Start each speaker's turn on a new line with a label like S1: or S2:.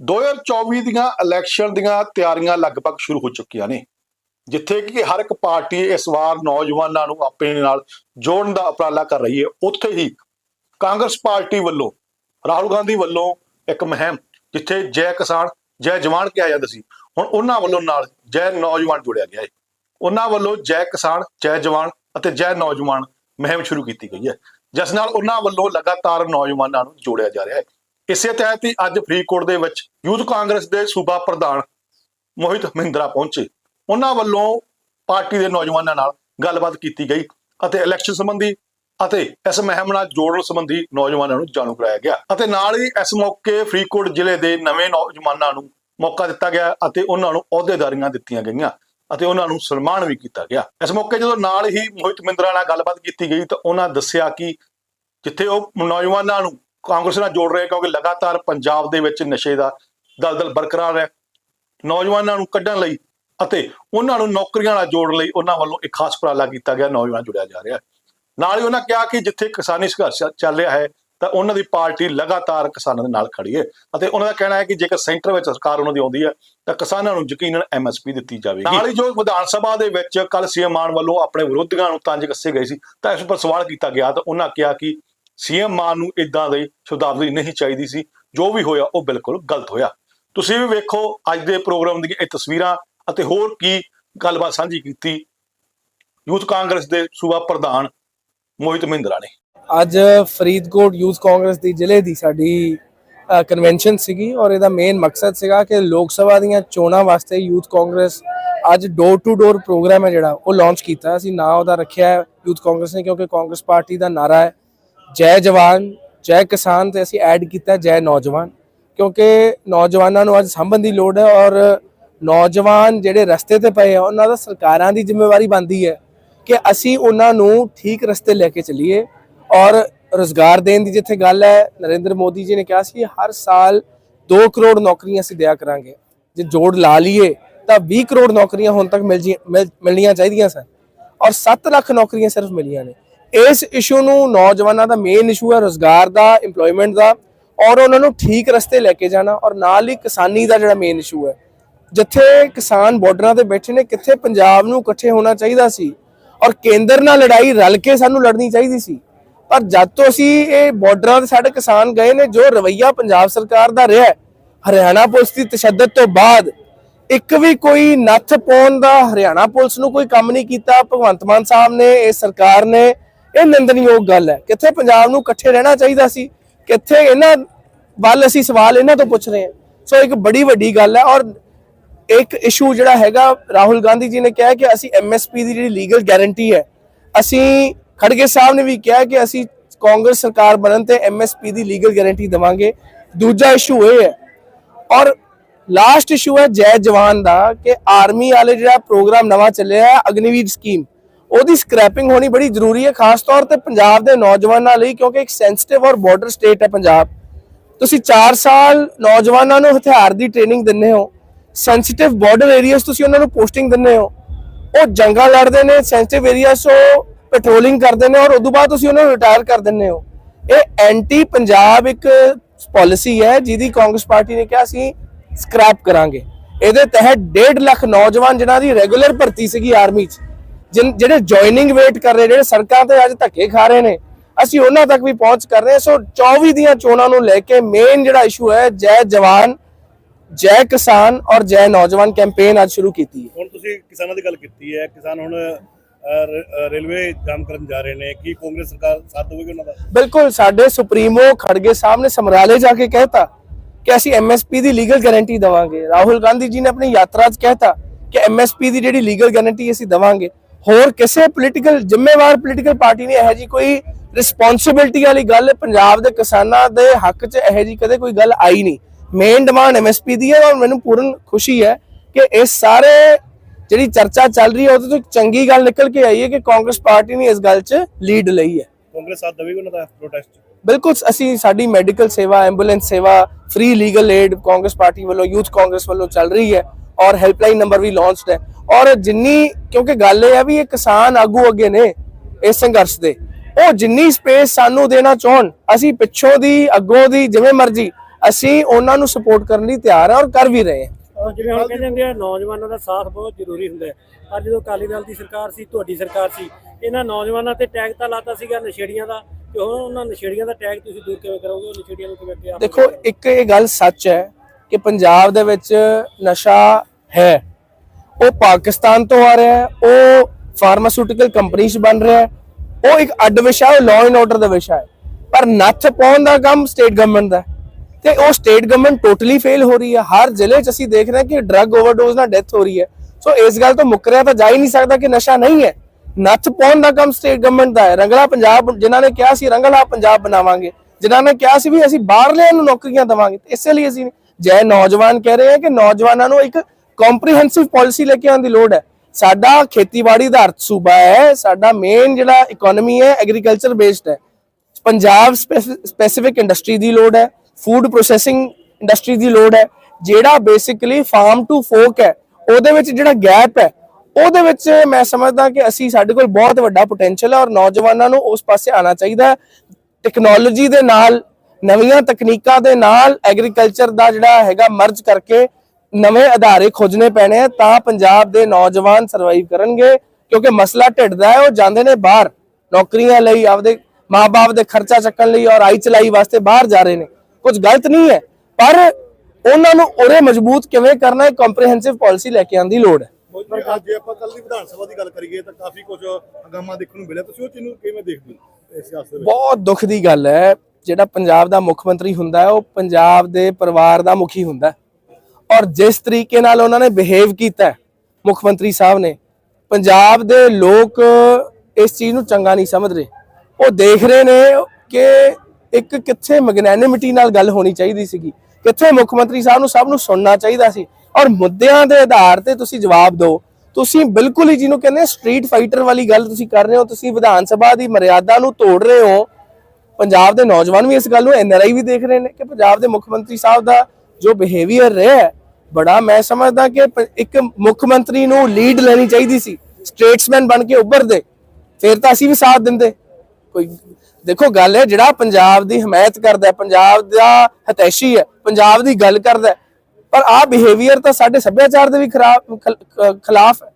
S1: 2024 ਦੀਆਂ ਇਲੈਕਸ਼ਨ ਦੀਆਂ ਤਿਆਰੀਆਂ ਲਗਭਗ ਸ਼ੁਰੂ ਹੋ ਚੁੱਕੀਆਂ ਨੇ, ਜਿੱਥੇ ਕਿ ਹਰ ਇੱਕ ਪਾਰਟੀ ਇਸ ਵਾਰ ਨੌਜਵਾਨਾਂ ਨੂੰ ਆਪਣੇ ਨਾਲ ਜੋੜਨ ਦਾ ਉਪਰਾਲਾ ਕਰ ਰਹੀ ਹੈ। ਉੱਥੇ ਹੀ ਕਾਂਗਰਸ ਪਾਰਟੀ ਵੱਲੋਂ, ਰਾਹੁਲ ਗਾਂਧੀ ਵੱਲੋਂ ਇੱਕ ਮੁਹਿੰਮ ਜਿੱਥੇ ਜੈ ਕਿਸਾਨ, ਜੈ ਜਵਾਨ ਕਿਹਾ ਜਾਂਦਾ ਸੀ, ਹੁਣ ਉਹਨਾਂ ਵੱਲੋਂ ਨਾਲ ਜੈ ਨੌਜਵਾਨ ਜੋੜਿਆ ਗਿਆ ਹੈ। ਉਹਨਾਂ ਵੱਲੋਂ ਜੈ ਕਿਸਾਨ, ਜੈ ਜਵਾਨ ਅਤੇ ਜੈ ਨੌਜਵਾਨ ਮੁਹਿੰਮ ਸ਼ੁਰੂ ਕੀਤੀ ਗਈ ਹੈ, ਜਿਸ ਨਾਲ ਉਹਨਾਂ ਵੱਲੋਂ ਲਗਾਤਾਰ ਨੌਜਵਾਨਾਂ ਨੂੰ ਜੋੜਿਆ ਜਾ ਰਿਹਾ ਹੈ। ਇਸੇ ਤਹਿਤ ਹੀ ਅੱਜ ਫਰੀਦਕੋਟ ਦੇ ਵਿੱਚ ਯੂਥ ਕਾਂਗਰਸ ਦੇ ਸੂਬਾ ਪ੍ਰਧਾਨ ਮੋਹਿਤ ਮਹਿੰਦਰਾ ਪਹੁੰਚੇ। ਉਹਨਾਂ ਵੱਲੋਂ ਪਾਰਟੀ ਦੇ ਨੌਜਵਾਨਾਂ ਨਾਲ ਗੱਲਬਾਤ ਕੀਤੀ ਗਈ ਅਤੇ ਇਲੈਕਸ਼ਨ ਸੰਬੰਧੀ ਅਤੇ ਇਸ ਮਹਿਮ ਨਾਲ ਜੋੜਨ ਸੰਬੰਧੀ ਨੌਜਵਾਨਾਂ ਨੂੰ ਜਾਣੂ ਕਰਾਇਆ ਗਿਆ ਅਤੇ ਨਾਲ ਹੀ ਇਸ ਮੌਕੇ ਫਰੀਦਕੋਟ ਜ਼ਿਲ੍ਹੇ ਦੇ ਨਵੇਂ ਨੌਜਵਾਨਾਂ ਨੂੰ ਮੌਕਾ ਦਿੱਤਾ ਗਿਆ ਅਤੇ ਉਹਨਾਂ ਨੂੰ ਅਹੁਦੇਦਾਰੀਆਂ ਦਿੱਤੀਆਂ ਗਈਆਂ ਅਤੇ ਉਹਨਾਂ ਨੂੰ ਸਨਮਾਨ ਵੀ ਕੀਤਾ ਗਿਆ। ਇਸ ਮੌਕੇ ਜਦੋਂ ਨਾਲ ਹੀ ਮੋਹਿਤ ਮਿੰਦਰਾ ਨਾਲ ਗੱਲਬਾਤ ਕੀਤੀ ਗਈ ਤਾਂ ਉਹਨਾਂ ਦੱਸਿਆ ਕਿ ਜਿੱਥੇ ਉਹ ਨੌਜਵਾਨਾਂ ਨੂੰ ਕਾਂਗਰਸ ਨਾਲ ਜੋੜ ਰਿਹਾ ਕਿਉਂਕਿ ਲਗਾਤਾਰ ਪੰਜਾਬ ਦੇ ਵਿੱਚ ਨਸ਼ੇ ਦਾ ਦਲਦਲ ਬਰਕਰਾਰ ਹੈ। ਨੌਜਵਾਨਾਂ ਨੂੰ ਕੱਢਣ ਲਈ ਅਤੇ ਉਹਨਾਂ ਨੂੰ ਨੌਕਰੀਆਂ ਨਾਲ ਜੋੜਨ ਲਈ ਉਹਨਾਂ ਵੱਲੋਂ ਇੱਕ ਖਾਸ ਉਪਰਾਲਾ ਕੀਤਾ ਗਿਆ, ਨੌਜਵਾਨ ਜੁੜਿਆ ਜਾ ਰਿਹਾ ਨਾਲ ਹੀ ਉਹਨਾਂ ਕਿਹਾ ਕਿ ਜਿੱਥੇ ਕਿਸਾਨੀ ਸੰਘਰਸ਼ ਚੱਲ ਰਿਹਾ ਹੈ, ਤਾਂ ਉਹਨਾਂ ਦੀ ਪਾਰਟੀ ਲਗਾਤਾਰ ਕਿਸਾਨਾਂ ਦੇ ਨਾਲ ਖੜੀ ਹੈ ਅਤੇ ਉਹਨਾਂ ਦਾ ਕਹਿਣਾ ਹੈ ਕਿ ਜੇਕਰ ਸੈਂਟਰ ਵਿੱਚ ਸਰਕਾਰ ਉਹਨਾਂ ਦੀ ਆਉਂਦੀ ਹੈ, ਤਾਂ ਕਿਸਾਨਾਂ ਨੂੰ ਯਕੀਨਨ ਐਮਐਸਪੀ ਦਿੱਤੀ ਜਾਵੇਗੀ। ਨਾਲ ਹੀ ਜੋ ਵਿਧਾਨ ਸਭਾ ਦੇ ਵਿੱਚ ਕੱਲ ਸੀਐਮ ਮਾਨ ਵੱਲੋਂ ਆਪਣੇ ਵਿਰੋਧੀਆਂ ਨੂੰ ਤੰਜ ਕੱਸੇ ਗਏ ਸੀ, ਤਾਂ ਇਸ ਉੱਪਰ ਸਵਾਲ ਕੀਤਾ ਗਿਆ, ਤਾਂ ਉਹਨਾਂ ਕਿਹਾ ਕਿ ਸੀਐਮ ਮਾਨ ਨੂੰ ਇਦਾਂ ਦੇ ਸ਼ਬਦਾਵਲੀ ਨਹੀਂ ਚਾਹੀਦੀ ਸੀ। ਜੋ ਵੀ ਹੋਇਆ, ਉਹ ਬਿਲਕੁਲ ਗਲਤ ਹੋਇਆ। ਤੁਸੀਂ ਵੀ ਵੇਖੋ, ਅੱਜ ਦੇ ਪ੍ਰੋਗਰਾਮ ਦੀਆਂ ਇਹ ਤਸਵੀਰਾਂ ਅਤੇ ਹੋਰ ਕੀ ਗੱਲਬਾਤ ਸਾਂਝੀ ਕੀਤੀ ਯੂਥ ਕਾਂਗਰਸ ਦੇ ਸੂਬਾ ਪ੍ਰਧਾਨ ਮੋਹਿਤ ਮਹਿੰਦਰਾ ਨੇ।
S2: ਅੱਜ ਫਰੀਦਕੋਟ ਯੂਥ ਕਾਂਗਰਸ ਦੀ ਜ਼ਿਲ੍ਹੇ ਦੀ ਸਾਡੀ ਕਨਵੈਨਸ਼ਨ ਸੀਗੀ ਔਰ ਇਹਦਾ ਮੇਨ ਮਕਸਦ ਸੀਗਾ ਕਿ ਲੋਕ ਸਭਾ ਦੀਆਂ ਚੋਣਾਂ ਵਾਸਤੇ ਯੂਥ ਕਾਂਗਰਸ ਅੱਜ ਡੋਰ ਟੂ ਡੋਰ ਪ੍ਰੋਗਰਾਮ ਹੈ ਜਿਹੜਾ, ਉਹ ਲਾਂਚ ਕੀਤਾ। ਅਸੀਂ ਨਾਂ ਉਹਦਾ ਰੱਖਿਆ ਯੂਥ ਕਾਂਗਰਸ ਨੇ ਕਿਉਂਕਿ ਕਾਂਗਰਸ ਪਾਰਟੀ ਦਾ ਨਾਰਾ ਹੈ। ਜੈ ਜਵਾਨ, ਜੈ ਕਿਸਾਨ ਤੇ ਅਸੀਂ ਐਡ ਕੀਤਾ ਜੈ ਨੌਜਵਾਨ, ਕਿਉਂਕਿ ਨੌਜਵਾਨਾਂ ਨੂੰ ਅੱਜ ਸਾਂਭਣ ਦੀ ਲੋੜ ਹੈ ਔਰ ਨੌਜਵਾਨ ਜਿਹੜੇ ਰਸਤੇ ਤੇ ਪਏ ਆ, ਉਹਨਾਂ ਦਾ ਸਰਕਾਰਾਂ ਦੀ ਜ਼ਿੰਮੇਵਾਰੀ ਬਣਦੀ ਹੈ ਕਿ ਅਸੀਂ ਉਹਨਾਂ ਨੂੰ ਠੀਕ ਰਸਤੇ ਲੈ ਕੇ ਚੱਲੀਏ ਔਰ ਰੋਜ਼ਗਾਰ ਦੇਣ ਦੀ ਜਿੱਥੇ ਗੱਲ ਹੈ, ਨਰਿੰਦਰ ਮੋਦੀ ਜੀ ਨੇ ਕਿਹਾ ਸੀ, ਹਰ ਸਾਲ 2 ਕਰੋੜ ਨੌਕਰੀਆਂ ਅਸੀਂ ਦਿਆ ਕਰਾਂਗੇ। ਜੇ ਜੋੜ ਲਾ ਲਈਏ, ਤਾਂ 20 ਕਰੋੜ ਨੌਕਰੀਆਂ ਹੁਣ ਤੱਕ ਮਿਲ ਜੀ- ਮਿਲ- ਮਿਲਣੀਆਂ ਚਾਹੀਦੀਆਂ ਸਨ। ਔਰ 7 ਲੱਖ ਨੌਕਰੀਆਂ ਸਿਰਫ ਮਿਲੀਆਂ ਨੇ। ਇਸ ਇਸ਼ੂ ਨੂੰ ਨੌਜਵਾਨਾਂ ਦਾ ਮੇਨ ਇਸ਼ੂ ਹੈ, ਰੋਜ਼ਗਾਰ ਦਾ, EMPLOYMENT ਦਾ, ਔਰ ਉਹਨਾਂ ਨੂੰ ਠੀਕ ਰਸਤੇ ਲੈ ਕੇ ਜਾਣਾ, ਔਰ ਨਾਲ ਹੀ ਕਿਸਾਨੀ ਦਾ ਜਿਹੜਾ ਮੇਨ ਇਸ਼ੂ ਹੈ। ਜਿੱਥੇ ਕਿਸਾਨ ਬਾਰਡਰਾਂ ਤੇ ਬੈਠੇ ਨੇ, ਕਿੱਥੇ ਪੰਜਾਬ ਨੂੰ ਇਕੱਠੇ ਹੋਣਾ ਚਾਹੀਦਾ ਸੀ, ਔਰ ਕੇਂਦਰ ਨਾਲ ਲੜਾਈ ਰਲ ਕੇ ਸਾਨੂੰ ਲੜਨੀ ਚਾਹੀਦੀ ਸੀ। ਪਰ ਜਦ ਤੋਂ ਅਸੀਂ ਇਹ ਬਾਰਡਰਾਂ ਤੇ ਸਾਡੇ ਕਿਸਾਨ ਗਏ ਨੇ, ਜੋ ਰਵਈਆ ਪੰਜਾਬ ਸਰਕਾਰ ਦਾ ਰਿਹਾ ਹਰਿਆਣਾ ਪੁਲਿਸ ਦੀ ਤਸ਼ੱਦਦ ਤੋਂ ਬਾਅਦ, ਇੱਕ ਵੀ ਕੋਈ ਨੱਥ ਪਾਉਣ ਦਾ ਹਰਿਆਣਾ ਪੁਲਿਸ ਨੂੰ ਕੋਈ ਕੰਮ ਨਹੀਂ ਕੀਤਾ। ਭਗਵੰਤ ਮਾਨ ਸਾਹਿਬ ਨੇ, ਇਹ ਸਰਕਾਰ ਨੇ ਇਹ ਨਿੰਦਣਯੋਗ ਗੱਲ ਹੈ। ਕਿੱਥੇ ਪੰਜਾਬ ਨੂੰ ਇਕੱਠੇ ਰਹਿਣਾ ਚਾਹੀਦਾ ਸੀ, ਕਿੱਥੇ ਇਹਨਾਂ ਵੱਲ ਅਸੀਂ ਸਵਾਲ ਇਹਨਾਂ ਤੋਂ ਪੁੱਛ ਰਹੇ ਹਾਂ। ਸੋ ਇੱਕ ਬੜੀ ਵੱਡੀ ਗੱਲ ਹੈ ਔਰ ਇੱਕ ਇਸ਼ੂ ਜਿਹੜਾ ਹੈਗਾ, ਰਾਹੁਲ ਗਾਂਧੀ ਜੀ ਨੇ ਕਿਹਾ ਕਿ ਅਸੀਂ ਐਮਐਸਪੀ ਦੀ ਜਿਹੜੀ ਲੀਗਲ ਗਾਰੰਟੀ ਹੈ, ਅਸੀਂ ਖੜਗੇ ਸਾਹਿਬ ਨੇ ਵੀ ਕਿਹਾ ਕਿ ਅਸੀਂ ਕਾਂਗਰਸ ਸਰਕਾਰ ਬਣਨ ਤੇ ਐਮਐਸਪੀ ਦੀ ਲੀਗਲ ਗਾਰੰਟੀ ਦੇਵਾਂਗੇ। ਦੂਜਾ ਇਸ਼ੂ ਇਹ ਹੈ ਔਰ ਲਾਸਟ ਇਸ਼ੂ ਹੈ ਜੈ ਜਵਾਨ ਦਾ ਕਿ ਆਰਮੀ ਵਾਲੇ ਜਿਹੜਾ ਪ੍ਰੋਗਰਾਮ ਨਵਾਂ ਚੱਲਿਆ ਹੈ, ਅਗਨੀਵੀਰ ਸਕੀਮ ਉਹਦੀ ਸਕ੍ਰੈਪਿੰਗ ਹੋਣੀ ਬੜੀ ਜ਼ਰੂਰੀ ਹੈ, ਖਾਸ ਤੌਰ ਤੇ ਪੰਜਾਬ ਦੇ ਨੌਜਵਾਨਾਂ ਲਈ ਕਿਉਂਕਿ ਇੱਕ ਸੈਂਸਿਟਿਵ ਔਰ ਬਾਰਡਰ ਸਟੇਟ ਹੈ ਪੰਜਾਬ। ਤੁਸੀਂ 4 ਸਾਲ ਨੌਜਵਾਨਾਂ ਨੂੰ ਹਥਿਆਰ ਦੀ ਟ੍ਰੇਨਿੰਗ ਦਿੰਦੇ ਹੋ ਸੈਂਸਿਟਿਵ ਬਾਰਡਰ ਏਰੀਆਸ ਤੁਸੀਂ ਉਹਨਾਂ ਨੂੰ ਪੋਸਟਿੰਗ ਦਿੰਦੇ ਹੋ। ਉਹ ਜੰਗਾਂ ਲੜਦੇ ਨੇ ਸੈਂਸਿਟਿਵ ਏਰੀਆਸ ਉਹ ਪੈਟਰੋਲਿੰਗ ਕਰਦੇ ਨੇ ਔਰ ਉਦੋਂ ਬਾਅਦ ਤੁਸੀਂ ਉਹਨਾਂ ਨੂੰ ਰਿਟਾਇਰ ਕਰ ਦਿੰਦੇ ਹੋ। ਇਹ ਐਂਟੀ ਪੰਜਾਬ ਇੱਕ ਪਾਲਿਸੀ ਹੈ, ਜਿਹਦੀ ਕਾਂਗਰਸ ਪਾਰਟੀ ਨੇ ਕਿਹਾ ਸੀ ਸਕ੍ਰੈਪ ਕਰਾਂਗੇ। ਇਹਦੇ ਤਹਿਤ 1.5 ਲੱਖ ਨੌਜਵਾਨ ਜਿਨ੍ਹਾਂ ਦੀ ਰੈਗੂਲਰ ਭਰਤੀ ਸੀਗੀ ਆਰਮੀ 'ਚ ਜਿਹੜੇ ਜੁਆਇਨਿੰਗ ਵੇਟ ਕਰ ਰਹੇ ਜਿਹੜੇ ਸੜਕਾਂ ਤੇ ਅੱਜ ਧੱਕੇ ਖਾ ਰਹੇ ਨੇ ਅਸੀਂ ਉਹਨਾਂ ਤੱਕ ਵੀ ਪਹੁੰਚ ਕਰ ਰਹੇ ਸੋ 24 ਦੀਆਂ ਚੋਣਾਂ ਨੂੰ ਲੈ ਕੇ ਮੇਨ ਜਿਹੜਾ ਇਸ਼ੂ ਹੈ ਜੈ ਜਵਾਨ ਜੈ ਕਿਸਾਨ ਔਰ ਜੈ ਨੌਜਵਾਨ ਕੈਂਪੇਨ ਅੱਜ ਸ਼ੁਰੂ ਕੀਤੀ ਹੈ।
S3: ਹੁਣ ਤੁਸੀਂ ਕਿਸਾਨਾਂ ਦੀ ਗੱਲ ਕੀਤੀ ਹੈ। ਕਿਸਾਨ ਹੁਣ ਰੇਲਵੇ ਜਾਮ ਕਰਨ ਜਾ ਰਹੇ ਨੇ। ਕੀ ਕਾਂਗਰਸ ਸਰਕਾਰ ਸਾਥ ਦੇਵੇਗੀ ਉਹਨਾਂ ਦਾ?
S2: ਬਿਲਕੁਲ ਸਾਡੇ ਸੁਪਰੀਮੋ ਖੜਗੇ ਸਾਹਿਬ ਨੇ ਸਮਰਾਲੇ ਜਾ ਕੇ ਕਹਿਤਾ ਕਿ ਅਸੀਂ ਐਮਐਸਪੀ ਦੀ ਲੀਗਲ ਗਾਰੰਟੀ ਦੇਵਾਂਗੇ। ਰਾਹੁਲ ਗਾਂਧੀ ਜੀ ਨੇ ਆਪਣੀ ਯਾਤਰਾ 'ਚ ਕਹਿਤਾ ਕਿ ਐਮਐਸਪੀ ਦੀ ਜਿਹੜੀ ਲੀਗਲ ਗਾਰੰਟੀ ਅਸੀਂ ਦੇਵਾਂਗੇ। ਹੋਰ ਕਿਸੇ ਪੋਲੀਟੀਕਲ ਜ਼ਿੰਮੇਵਾਰ ਪੋਲੀਟੀਕਲ ਪਾਰਟੀ ਨੇ ਇਹੋ ਜੀ ਕੋਈ ਰਿਸਪੌਂਸਿਬਿਲਟੀ ਵਾਲੀ ਗੱਲ ਪੰਜਾਬ ਦੇ ਕਿਸਾਨਾਂ ਦੇ ਹੱਕ 'ਚ ਇਹੋ ਜੀ ਕਦੇ ਕੋਈ ਗੱਲ ਆਈ ਨਹੀਂ। ਮੇਨ ਡਿਮਾਂਡ ਐਮਐਸਪੀ ਦੀ ਹੈ ਔਰ ਮੈਨੂੰ ਪੂਰਨ ਖੁਸ਼ੀ ਹੈ ਕਿ ਇਸ ਸਾਰੇ ਜਿਹੜੀ ਚਰਚਾ ਚੱਲ ਰਹੀ ਹੈ, ਉਹਦੇ ਤੋਂ ਚੰਗੀ ਗੱਲ ਨਿਕਲ ਕੇ ਆਈ ਹੈ ਕਿ ਕਾਂਗਰਸ ਪਾਰਟੀ ਨੇ ਇਸ ਗੱਲ 'ਚ ਲੀਡ ਲਈ ਹੈ।
S3: ਕਾਂਗਰਸ ਸਾਥ ਦੇਵੇਗੀ ਉਹਨਾਂ ਦਾ ਪ੍ਰੋਟੈਸਟ
S2: ਬਿਲਕੁਲ ਅਸੀਂ ਸਾਡੀ ਮੈਡੀਕਲ ਸੇਵਾ ਐਂਬੂਲੈਂਸ ਸੇਵਾ free legal aid Congress party ਵੱਲੋਂ ਯੂਥ ਕਾਂਗਰਸ ਵੱਲੋਂ ਚੱਲ ਰਹੀ ਹੈ ਔਰ ਹੈਲਪਲਾਈਨ ਨੰਬਰ ਵੀ ਲਾਂਚਡ ਹੈ। ਔਰ ਜਿੰਨੀ, ਕਿਉਂਕਿ ਗੱਲ ਇਹ ਹੈ ਵੀ ਇਹ ਕਿਸਾਨ ਆਗੂ ਅੱਗੇ ਨੇ ਇਸ ਸੰਘਰਸ਼ ਦੇ। ਉਹ ਜਿੰਨੀ ਸਪੇਸ ਸਾਨੂੰ ਦੇਣਾ ਚਾਹਣ, ਅਸੀਂ ਪਿੱਛੋਂ ਦੀ, ਅੱਗੋਂ ਦੀ, ਜਿਵੇਂ ਮਰਜ਼ੀ, ਅਸੀਂ ਉਹਨਾਂ ਨੂੰ ਸਪੋਰਟ ਕਰਨ ਲਈ ਤਿਆਰ ਹਾਂ ਔਰ ਕਰ ਵੀ ਰਹੇ ਹਾਂ।
S4: ਜਿਵੇਂ ਹੁਣ ਕਹਿੰਦੇ ਹੁੰਦੇ ਆ ਨੌਜਵਾਨਾਂ ਦਾ ਸਾਥ ਬਹੁਤ ਜ਼ਰੂਰੀ ਹੁੰਦਾ ਹੈ। ਪਰ ਜਦੋਂ ਅਕਾਲੀ ਦਲ ਦੀ ਸਰਕਾਰ ਸੀ ਤੁਹਾਡੀ ਸਰਕਾਰ ਸੀ ਇਹਨਾਂ ਨੌਜਵਾਨਾਂ ਤੇ ਟੈਗ ਤਾਂ ਲਾਤਾ ਸੀਗਾ ਨਸ਼ੇੜੀਆਂ ਦਾ ਤੇ ਹੁਣ ਉਹਨਾਂ ਨਸ਼ੇੜੀਆਂ ਦਾ ਟੈਗ ਤੁਸੀਂ ਦੂਰ ਕਿਵੇਂ ਕਰੋਗੇ? ਉਹ ਨਸ਼ੇੜੀਆਂ ਨੂੰ ਕਿਵੇਂ ਅੱਗੇ
S2: ਦੇਖੋ ਇੱਕ ਇਹ ਗੱਲ ਸੱਚ ਹੈ ਕਿ ਪੰਜਾਬ ਦੇ ਵਿੱਚ ਨਸ਼ਾ ਹੈ। ਉਹ ਪਾਕਿਸਤਾਨ ਤੋਂ ਆ ਰਿਹਾ ਹੈ ਉਹ ਫਾਰਮਾਸਿਊਟੀਕਲ ਕੰਪਨੀ 'ਚ ਬਣ ਰਿਹਾ ਹੈ ਉਹ ਇੱਕ ਅੱਡ ਵਿਸ਼ਾ ਹੈ ਲਾਅ ਐਂਡ ਆਰਡਰ ਦਾ ਵਿਸ਼ਾ ਹੈ। ਪਰ ਨੱਥ ਪਾਉਣ ਦਾ ਕੰਮ ਸਟੇਟ ਗਵਰਨਮੈਂਟ ਦਾ। ਤੇ ਉਹ ਸਟੇਟ ਗਵਰਨਮੈਂਟ ਟੋਟਲੀ ਫੇਲ ਹੋ ਰਹੀ ਹੈ। ਹਰ ਜ਼ਿਲ੍ਹੇ 'ਚ ਅਸੀਂ ਦੇਖ ਰਹੇ ਹਾਂ ਕਿ ਡਰੱਗ ਓਵਰਡੋਜ਼ ਨਾਲ ਡੈਥ ਹੋ ਰਹੀ ਹੈ। ਸੋ ਇਸ ਗੱਲ ਤੋਂ ਮੁੱਕਰਿਆ ਤਾਂ ਜਾ ਹੀ ਨਹੀਂ ਸਕਦਾ ਕਿ ਨਸ਼ਾ ਨਹੀਂ ਹੈ। ਨੱਥ ਪਾਉਣ ਦਾ ਕੰਮ ਸਟੇਟ ਗਵਰਨਮੈਂਟ ਦਾ ਹੈ। ਰੰਗਲਾ ਪੰਜਾਬ, ਜਿਨ੍ਹਾਂ ਨੇ ਕਿਹਾ ਸੀ ਰੰਗਲਾ ਪੰਜਾਬ ਬਣਾਵਾਂਗੇ। ਜਿਨ੍ਹਾਂ ਨੇ ਕਿਹਾ ਸੀ ਵੀ ਅਸੀਂ ਬਾਹਰਲਿਆਂ ਨੂੰ ਨੌਕਰੀਆਂ ਦੇਵਾਂਗੇ। ਤੇ ਇਸੇ ਲਈ ਅਸੀਂ ਜੈ ਨੌਜਵਾਨ ਕਹਿ ਰਹੇ ਹਾਂ ਕਿ ਨੌਜਵਾਨਾਂ ਨੂੰ ਇੱਕ ਕੰਪਰੀਹੈਂਸਿਵ ਪਾਲਿਸੀ ਲੈ ਕੇ ਆਉਣ ਦੀ ਲੋੜ ਹੈ। ਸਾਡਾ ਖੇਤੀਬਾੜੀ ਦਾ ਅਰਥ ਸੂਬਾ ਹੈ। ਸਾਡਾ ਮੇਨ ਜਿਹੜਾ ਇਕਨੋਮੀ ਹੈ ਐਗਰੀਕਲਚਰ ਬੇਸਡ ਹੈ। ਪੰਜਾਬ ਸਪੈਸਿਫਿਕ ਇੰਡਸਟਰੀ ਦੀ ਲੋੜ ਹੈ। ਫੂਡ ਪ੍ਰੋਸੈਸਿੰਗ ਇੰਡਸਟਰੀ ਦੀ ਲੋੜ ਹੈ, ਜਿਹੜਾ ਬੇਸਿਕਲੀ ਫਾਰਮ ਟੂ ਫੋਕ ਹੈ, ਉਹਦੇ ਵਿੱਚ ਜਿਹੜਾ ਗੈਪ ਹੈ, ਉਹਦੇ ਵਿੱਚ ਮੈਂ ਸਮਝਦਾ ਕਿ ਅਸੀਂ ਸਾਡੇ ਕੋਲ ਬਹੁਤ ਵੱਡਾ ਪੋਟੈਂਸ਼ੀਅਲ ਹੈ ਔਰ ਨੌਜਵਾਨਾਂ ਨੂੰ ਉਸ ਪਾਸੇ ਆਉਣਾ ਚਾਹੀਦਾ ਹੈ। ਟੈਕਨੋਲੋਜੀ ਦੇ ਨਾਲ, ਨਵੀਆਂ ਤਕਨੀਕਾਂ ਦੇ ਨਾਲ ਐਗਰੀਕਲਚਰ ਦਾ ਜਿਹੜਾ ਹੈਗਾ ਮਰਜ ਕਰਕੇ ਨਵੇਂ ਅਦਾਰੇ ਖੋਜਣੇ ਪੈਣੇ ਆ, ਤਾਂ ਪੰਜਾਬ ਦੇ ਨੌਜਵਾਨ ਸਰਵਾਈਵ ਕਰਨਗੇ, ਕਿਉਂਕਿ ਮਸਲਾ ਢਿੱਡ ਦਾ ਹੈ, ਉਹ ਜਾਂਦੇ ਨੇ ਬਾਹਰ, ਨੌਕਰੀਆਂ ਲਈ, ਆਪਦੇ ਮਾਪੇ ਦੇ ਖਰਚਾ ਚੱਕਣ ਲਈ ਔਰ ਆਈ ਚਲਾਈ ਵਾਸਤੇ ਬਾਹਰ ਜਾ ਰਹੇ ਨੇ। ਕੁਝ ਗਲਤ ਨਹੀਂ ਹੈ ਪਰ ਉਹਨਾਂ ਨੂੰ ਉਰੇ ਮਜ਼ਬੂਤ ਕਿਵੇਂ ਕਰਨਾ ਹੈ ਕੰਪਰੀਹੈਂਸਿਵ ਪਾਲਿਸੀ ਲੈ ਕੇ ਆਉਣ ਦੀ ਲੋੜ ਹੈ।
S3: ਪਰ ਜੇ ਆਪਾਂ ਕੱਲ ਦੀ ਵਿਧਾਨ ਸਭਾ ਦੀ ਗੱਲ ਕਰੀਏ ਤਾਂ ਕਾਫੀ ਕੁਝ ਹੰਗਾਮਾ ਦੇਖਣ ਨੂੰ ਮਿਲਿਆ। ਤੁਸੀਂ ਉਹ ਚੀਜ਼ ਨੂੰ ਕਿਵੇਂ ਦੇਖਦੇ ਹੋ ਇਸ ਸਿਆਸਤ ਵਿੱਚ?
S2: ਬਹੁਤ ਦੁੱਖ ਦੀ ਗੱਲ ਹੈ ਜਿਹੜਾ ਪੰਜਾਬ ਦਾ ਮੁੱਖ ਮੰਤਰੀ ਹੁੰਦਾ ਹੈ ਉਹ ਪੰਜਾਬ ਦੇ ਪਰਿਵਾਰ ਦਾ ਮੁਖੀ ਹੁੰਦਾ ਹੈ। ਔਰ ਜਿਸ ਤਰੀਕੇ ਨਾਲ ਉਹਨਾਂ ਨੇ ਬਿਹੇਵ ਕੀਤਾ ਮੁੱਖ ਮੰਤਰੀ ਸਾਹਿਬ ਨੇ ਪੰਜਾਬ ਦੇ ਲੋਕ ਇਸ ਚੀਜ਼ ਨੂੰ ਚੰਗਾ ਨਹੀਂ ਸਮਝ ਰਹੇ ਉਹ ਦੇਖ ਰਹੇ ਨੇ ਕਿ ਇੱਕ ਕਿੱਥੇ ਮੈਗਨੈਨਿਮਿਟੀ ਨਾਲ ਗੱਲ ਹੋਣੀ ਚਾਹੀਦੀ ਸੀਗੀ। ਕਿੱਥੇ ਮੁੱਖ ਮੰਤਰੀ ਸਾਹਿਬ ਨੂੰ ਸਭ ਨੂੰ ਸੁਣਨਾ ਚਾਹੀਦਾ ਸੀ। ਔਰ ਮੁੱਦਿਆਂ ਦੇ ਆਧਾਰ ਤੇ ਤੁਸੀਂ ਜਵਾਬ ਦਿਓ। ਤੁਸੀਂ ਬਿਲਕੁਲ ਹੀ ਜਿਹਨੂੰ ਕਹਿੰਦੇ ਸਟਰੀਟ ਫਾਈਟਰ ਵਾਲੀ ਗੱਲ ਤੁਸੀਂ ਕਰ ਰਹੇ ਹੋ। ਤੁਸੀਂ ਵਿਧਾਨ ਸਭਾ ਦੀ ਮਰਿਆਦਾ ਨੂੰ ਤੋੜ ਰਹੇ ਹੋ। ਪੰਜਾਬ ਦੇ ਨੌਜਵਾਨ ਵੀ ਇਸ ਗੱਲ ਨੂੰ ਐਨਆਰਆਈ ਵੀ ਦੇਖ ਰਹੇ ਨੇ ਕਿ ਪੰਜਾਬ ਦੇ ਮੁੱਖ ਮੰਤਰੀ ਸਾਹਿਬ ਦਾ ਜੋ ਬਿਹੇਵੀਅਰ ਰਿਹਾ ਬੜਾ ਮੈਂ ਸਮਝਦਾ ਕਿ ਇੱਕ ਮੁੱਖ ਮੰਤਰੀ ਨੂੰ ਲੀਡ ਲੈਣੀ ਚਾਹੀਦੀ ਸੀ। ਸਟੇਟਸਮੈਨ ਬਣ ਕੇ ਉੱਭਰਦੇ। ਫਿਰ ਤਾਂ ਅਸੀਂ ਵੀ ਸਾਥ ਦਿੰਦੇ। ਕੋਈ ਦੇਖੋ ਗੱਲ ਹੈ ਜਿਹੜਾ ਪੰਜਾਬ ਦੀ ਹਮਾਇਤ ਕਰਦਾ ਪੰਜਾਬ ਦਾ ਹਤੈਸ਼ੀ ਹੈ, ਪੰਜਾਬ ਦੀ ਗੱਲ ਕਰਦਾ ਪਰ ਆਹ ਬਿਹੇਵੀਅਰ ਤਾਂ ਸਾਡੇ ਸੱਭਿਆਚਾਰ ਦੇ ਵੀ ਖਰਾਬ ਖਿਲਾਫ ਹੈ।